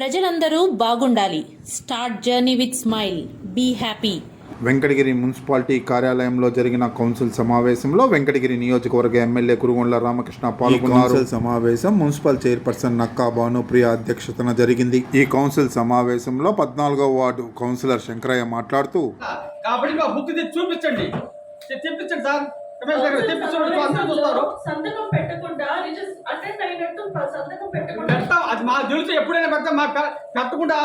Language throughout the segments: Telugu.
ప్రజలందరూ బాగుండాలి. Start journey with smile be happy Venkatagiri municipality కార్యాలయంలో జరిగిన కౌన్సిల్ సమావేశంలో వెంకటగిరి నియోజకవర్గ ఎమ్మెల్యే కురుగొండ్ల రామకృష్ణ పాల్గొన్నారు. కౌన్సిల్ సమావేశం మున్సిపల్ చైర్పర్సన్ నక్కా భానుప్రియ అధ్యక్షతన జరిగింది. ఈ కౌన్సిల్ సమావేశంలో పద్నాలుగవ వార్డు కౌన్సిలర్ శంకరయ్య మాట్లాడుతూ కాబట్టి మా బుక్ తెచ్చి చూపించండి. సార్. సంతకం పెట్టకుండా రిజిస్ అటెండ్ అయినట్టు ప- సంతకం పెట్టకుండా. పెడతాం. అది మాకు తెలుసు ఎప్పుడైనా పెడతాం. మా పెట్టకుండా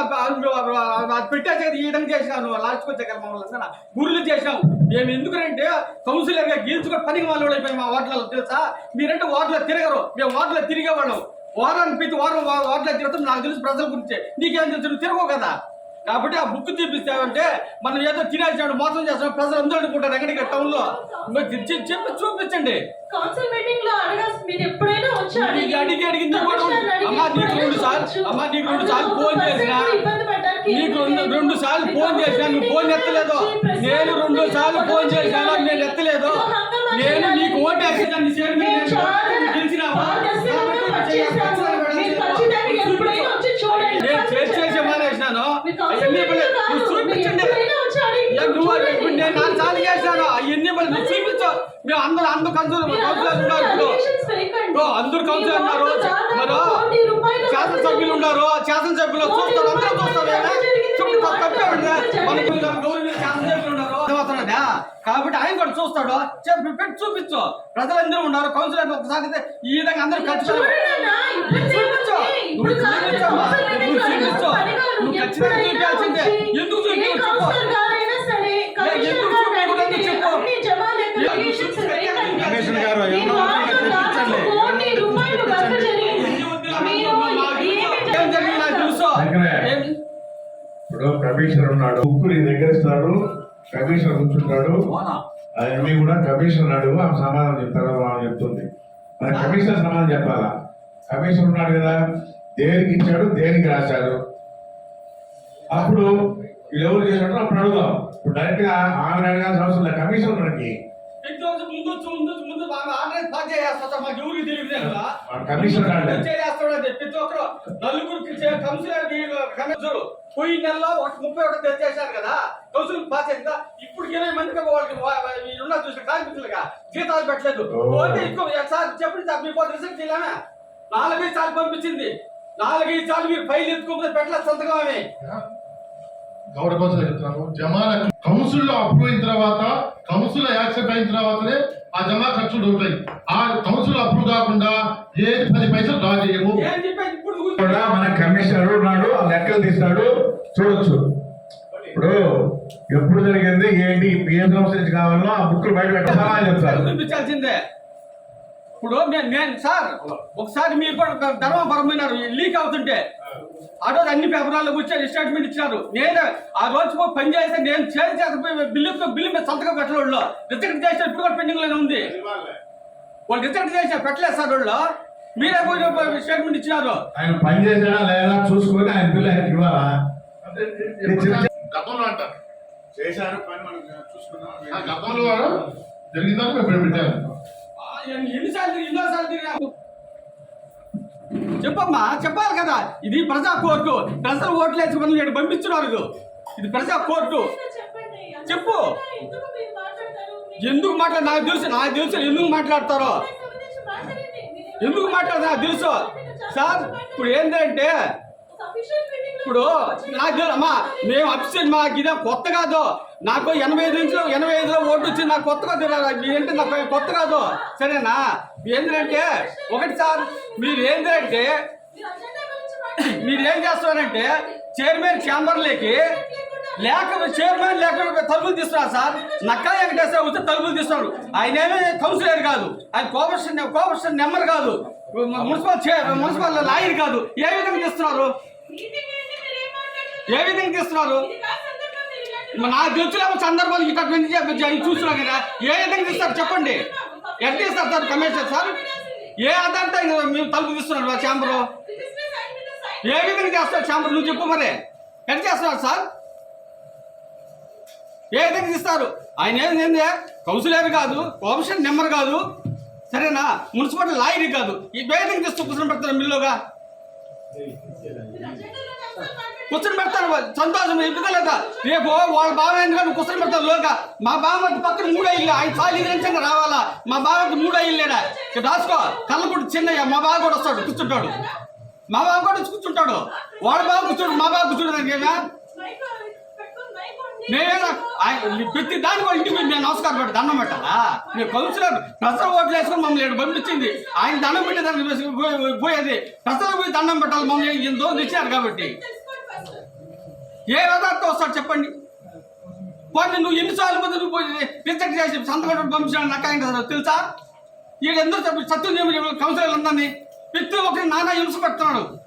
అది పెట్టేసి ఈ విధంగా చేసినాను లాస్ట్కి కదా మమ్మల్ని గురులు చేసినాం. మేము ఎందుకంటే కౌన్సిలర్గా గెలుచుకొని పనికి వాళ్ళు అయిపోయి మా వార్డులలో. తెలుసా? మీరంటే వార్డులో తిరగరు. మేము వార్డులో తిరిగేవాళ్ళం. వారానికి ప్రతి వారం వార్డులో తిరుగుతాం. నాకు తెలుసు ప్రజల గురించి. నీకేం తెలుసు? తిరగవు కదా. కాబట్టి ఆ బుక్ చూపిస్తామంటే మనం ఏదో తినేసాడు మోసం చేస్తాం ప్రజలు అందరూ అనుకుంటారు ఎక్కడికి టౌన్లో చెప్పి చూపించండి. కౌన్సిల్ మీటింగ్లో అడగాల్సి మీరు ఎప్పుడైనా వచ్చి నీకు అడిగి అడిగింది కూడా అమ్మా నీకు రెండు సార్లు అమ్మా నీకు రెండు సార్లు ఫోన్ చేసినా నీకు రెండు రెండు సార్లు ఫోన్ చేసినా నువ్వు ఫోన్ ఎత్తలేదు. నేను రెండు సార్లు ఫోన్ చేశాను నేను ఎత్తలేదు. నేను నీకు ఓటు వేసి దాన్ని గెలిచినావా నువ్వు చూపించు. మేము అందరూ అందరూ కౌన్సిలర్ కౌన్సిలర్ ఉన్నారు ఇప్పుడు. అందరూ కౌన్సిలర్ ఉన్నారు. మరి శాసనసభ్యులు ఉన్నారు. శాసనసభ్యులు చూస్తారు అందరూ చూస్తారు కదా జరిగింది, చూడు మీ వార్డు తప్పే ఉంది జరిగింది. మన గౌరవ శాసనసభ్యులు ఉన్నారు. కాబట్టి ఆయన కూడా చూస్తాడు. చెప్పి పెట్టి చూపించు. ప్రజలందరూ ఉన్నారు. కౌన్సిలర్ ఒకసారి ఈ విధంగా అందరూ ఖర్చు చూపించు. నువ్వు కాదు, చూపించు. కాదు. నువ్వు ఖచ్చితంగా చూపించాల్సిందే. ఎందుకు చూపించు కౌన్సిలర్ గారైనా సరే, కమిషనర్ ఎందుకు గారిని చూపించకూడదు అడిగితే చెప్పు. అన్ని జమా లెక్కలు ఎందుకు allegations చూపించకూడదు? వేయకండి. కమిషనర్ గారు మీ ఏమన్నా వార్డులో ఉంటే దాదాపు తెప్పించండి. కోటి రూపాయలు వర్క్ జరిగింది. మీరు ఏం జరిగింది నాకు తెలుసు వెంకయ్య. ఏం- ఇప్పుడు కమిషనర్ ఉన్నాడు. బుక్ నీ దగ్గర ఇస్తాడు కమిషనర్ కూర్చుంటాడు. అవన్నీ కూడా కమిషనర్ అడుగు ఆమె సమాధానం చెప్తారు ఆమె చెప్తుంది. మన కమిషనర్ సమాధానం చెప్పాలా? కమిషనర్ ఉన్నాడు కదా. దేనికి ఇచ్చాడు? దేనికి రాశాడు? అప్పుడు వీళ్ళు ఎవరు చేశాడో అప్పుడు అడుగుదాం. ఇప్పుడు డైరెక్ట్గా ఆమె అడగాల్సిన అవసరం లేదు. కమిషనర్ రోజు ముందు ముందు ముందు పాస్ చేసేస్తా మాకు ఎవరికి తెలియదు. చేస్తాడు అని ప్రతి ఒక్కరు నలుగురికి కౌన్సిలర్ కమిషనర్ నెలలో ముప్పై ఒకటి తెచ్చేసారు కదా కౌన్సిల్ పాస్ అయిందా ఇప్పుడు ఇరవై మందికి వాళ్ళకి ఉన్న చూసిన కార్మికులుగా జీతాలు పెట్టలేదు. పోతే ఇంకో సార్ చెప్పండి సార్ మీకు చేయలేమే నాలుగైదు సార్లు పంపించింది. నాలుగైదు సార్లు మీరు ఫైల్ ఎత్తుకోకపోతే పెట్టలేదు సంతకం ఆమె గౌరవ చెప్తున్నాను జమాల కౌన్సిల్లో అప్రూవ్ అయిన తర్వాత కౌన్సిల్ యాక్సెప్ట్ అయిన తర్వాతనే ఆ జమా ఖర్చులు ఉంటాయి ఆ కౌన్సిల్ అప్రూవ్ కాకుండా ఏది పది పైసలు డ్రా చేయము. ఏం చెప్పేది ఇప్పుడు కూడా మన కమిషనర్ ఉన్నాడు ఆ లెక్కలు తీస్తాడు చూడొచ్చు. ఇప్పుడు ఎప్పుడు జరిగింది ఏంటి ఏ సంవత్సరం నుంచి కావాలో ఆ బుక్కులు బయట పెట్టి సమాధానం చెప్తారు. చూపించాల్సిందే? ఇప్పుడు నేను నేను సార్ ఒకసారి మీరు కూడా ఒక ధర్మపురం పోయినారు లీక్ అవుతుంటే ఆ రోజు అన్ని పేపర్లలో కూర్చొని స్టేట్మెంట్ ఇచ్చినారు. నేను ఆ రోజు పోయి పని చేస్తే నేను చేసి బిల్లు బిల్లు మీద సంతకం పెట్టలేదు రిజెక్ట్ చేసిన ఇప్పుడు కూడా పెండింగ్లోనే ఉంది. వాళ్ళు రిజెక్ట్ చేసిన పెట్టలేదు సార్ వాళ్ళు. మీరే పోయి స్టేట్మెంట్ ఇచ్చినారు. ఆయన పని చేసాడా లేదా చూసుకొని ఆయన పిల్ల ఆయనకి ఇవ్వాలా? గతంలో అంటారు. చేశారు పని మనం చూసుకున్నాం ఆ గతంలో జరిగిందని మేము పెట్టాము ఆ, ఎన్ని- ఎన్నిసార్లు ఎన్నోసార్లు తిరిగినారు చెప్పమ్మా చెప్పాలి కదా. ఇది ప్రజా కోర్టు. ప్రజలు ఓట్లేసి వేసుకుని ఇక్కడ పంపించున్నారు ఇది. ప్రజా కోర్టు. చెప్పు. ఎందుకు మీరు మాట్లాడు నాకు తెలుసు నాకు తెలుసు ఎందుకు మాట్లాడతారో. ఎందుకు మాట్లాడతారు నాకు తెలుసు. సార్ ఇప్పుడు ఏంటంటే ఇప్పుడు నాకు అమ్మా మేము అప్సెట్ మా ఇదే కొత్త కాదు. నాకు ఎనభై ఐదు నుంచి ఎనభై ఐదులో ఓటు వచ్చింది నాకు కొత్త కాదు ఏంటంటే నాకు కొత్త కాదు. సరేనా? ఏంటంటే ఒకటి సార్ మీరు ఏంటంటే మీరు ఏం చేస్తున్నారంటే చైర్మన్ ఛాంబర్లోకి లేక చైర్మన్ లేక తలుపులు తీస్తున్నారు సార్. నక్కా వెంకటేశ్వర వస్తే తలుపులు తీస్తున్నారు. ఆయన ఏమీ కౌన్సిలర్ కాదు. ఆయన కోపరేషన్ కోపరేషన్ నెంబర్ కాదు. మున్సిపల్ చే మున్సిపల్ లాయర్ కాదు. ఏ విధంగా తీస్తున్నారు? ఏ విధంగా తీస్తున్నారు నా నాకు తెలుసులేమో సందర్భాలు ఇటువంటి చూస్తున్నాం కదా. ఏ విధంగా తీస్తారు చెప్పండి. ఎట్లా తీస్తారు సార్ కమిషనర్ సార్? ఏ ఆధారంతో మేము తలుపు తీస్తున్నారు ఛాంబరు? ఏ విధంగా చేస్తారు ఛాంబర్? నువ్వు చెప్పు మరి. ఎట్లా చేస్తున్నారు సార్? ఏ విధంగా తీస్తారు ఆయన ఏంది? కౌన్సిలర్ కాదు కోపరేషన్ నెంబర్ కాదు. సరేనా? మున్సిపల్ లాయర్ కాదు. ఈ ఏ విధంగా తీస్తూ కూర్చొని పెడతారు మిల్లుగా. కూర్చొని పెడతారు సంతోషం ఎందుకు ఇప్పుదలేదా రేపు వాళ్ళ బావ ఎందుకంటే కూర్చొని పెడతారు లోక మా బావ పక్కన మూడు అయ్యి ఆయన చాలు ఇదంచంగా రావాలా? మా బావకి మూడు అయ్యిలేడా ఇక్కడ రాసుకో. కళ్ళకుడు చిన్నయ్య మా బావ కూడా వస్తాడు కూర్చుంటాడు. మా బావ కూడా వచ్చి కూర్చుంటాడు. వాళ్ళ బావ కూర్చోడు మా బావ కూర్చోడు దానికేనా నేనేనా? ప్రతి దాని కూడా ఇంటికి నేను నమస్కారం పెట్టి దండం పెట్టాలా? నేను కౌన్సిలర్ ప్రసర ఓట్లు వేసుకుని మమ్మల్ని ఇక్కడ పంపించింది ఆయన దండం పెట్టేదానికి పోయేది. ప్రసర పోయి దండం పెట్టాలి మమ్మల్ని ఎంతో తెచ్చారు కాబట్టి. ఏ పదార్థం వస్తాడు చెప్పండి? పోనీ నువ్వు ఎన్నిసార్లు మంది నువ్వు పోయి రిజెక్ట్ చేసి సంతకం పంపించాడు నాకు ఆయన కదా తెలుసా? వీడు చెప్పి సత్యం కౌన్సిలర్లు అందరినీ ప్రతి ఒక్కరి నానా హింస పెడుతున్నాడు.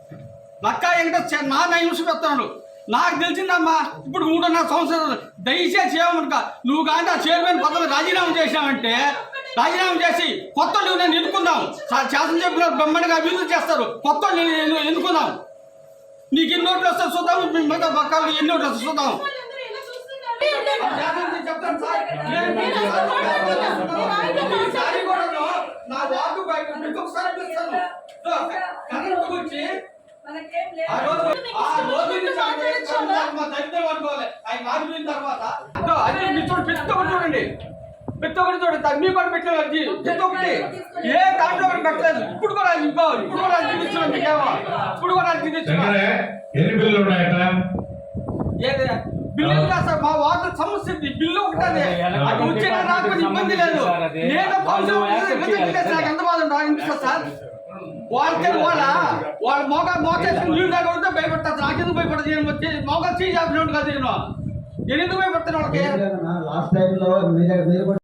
లక్క వెంకట నానా హింస పెడుతున్నాడు. నాకు తెలిసిందమ్మా ఇప్పుడు మూడున్నర సంవత్సరాలు దయచేసి చేయమనుక నువ్వు కానీ ఆ చైర్మన్ పదవి రాజీనామా చేసావంటే రాజీనామా చేసి కొత్త నువ్వు నేను ఎన్నుకుందాం. శాసనసభ్యులు బొమ్మడిగా అభివృద్ధి చేస్తారు. కొత్త నేను ఎన్నుకుందాం. నీకు ఎన్ని వస్తాయి చూద్దాం మీ మిగతా పక్కలు ఎన్ని వస్తాయి చూద్దాం. చెప్తాను సార్. నా వార్డు బయట మీకు ఒకసారి పిలుస్తాను కరెంట్ గురించి. ఆ రోజు ఆ రోజు మా దరిద్రం అనుకోవాలి ఆయన మారిపోయిన తర్వాత అది మీ చూడండి ప్రతి ఒక్కటి చూడండి ప్రతి ఒక్కటి చూడండి మీకు కూడా పెట్టలేదు అర్జీ ప్రతి ఒక్కటి. ఏ దాంట్లో కూడా పెట్టలేదు. ఇప్పుడు కూడా ఇంకో ఇప్పుడు కూడా అర్జీ ఇచ్చిన మీకేమో ఇప్పుడు కూడా ఇచ్చిన శంకరే ఎన్ని బిల్లులు ఉన్నాయట? ఏది? Bill sir? మా వాటర్ సమస్య. బిల్లు ఒకటే అది వచ్చినా రాకపోతే ఇబ్బంది లేదు. నేను నాకు ఎంత బాధ సార్? వాళ్ళకి వాళ్ళ వాళ్ళ మోగా మోకేసి నీళ్ళు దాకా ఉంటే భయపడతారు నాకెందుకు భయపడదు నేను వచ్చి మోగా చీజ్ ఆపినట్టు కాదు నేను. ఎందుకు భయపడతాను వాళ్ళకి? లాస్ట్ టైం లో మీరు మీరు కూడా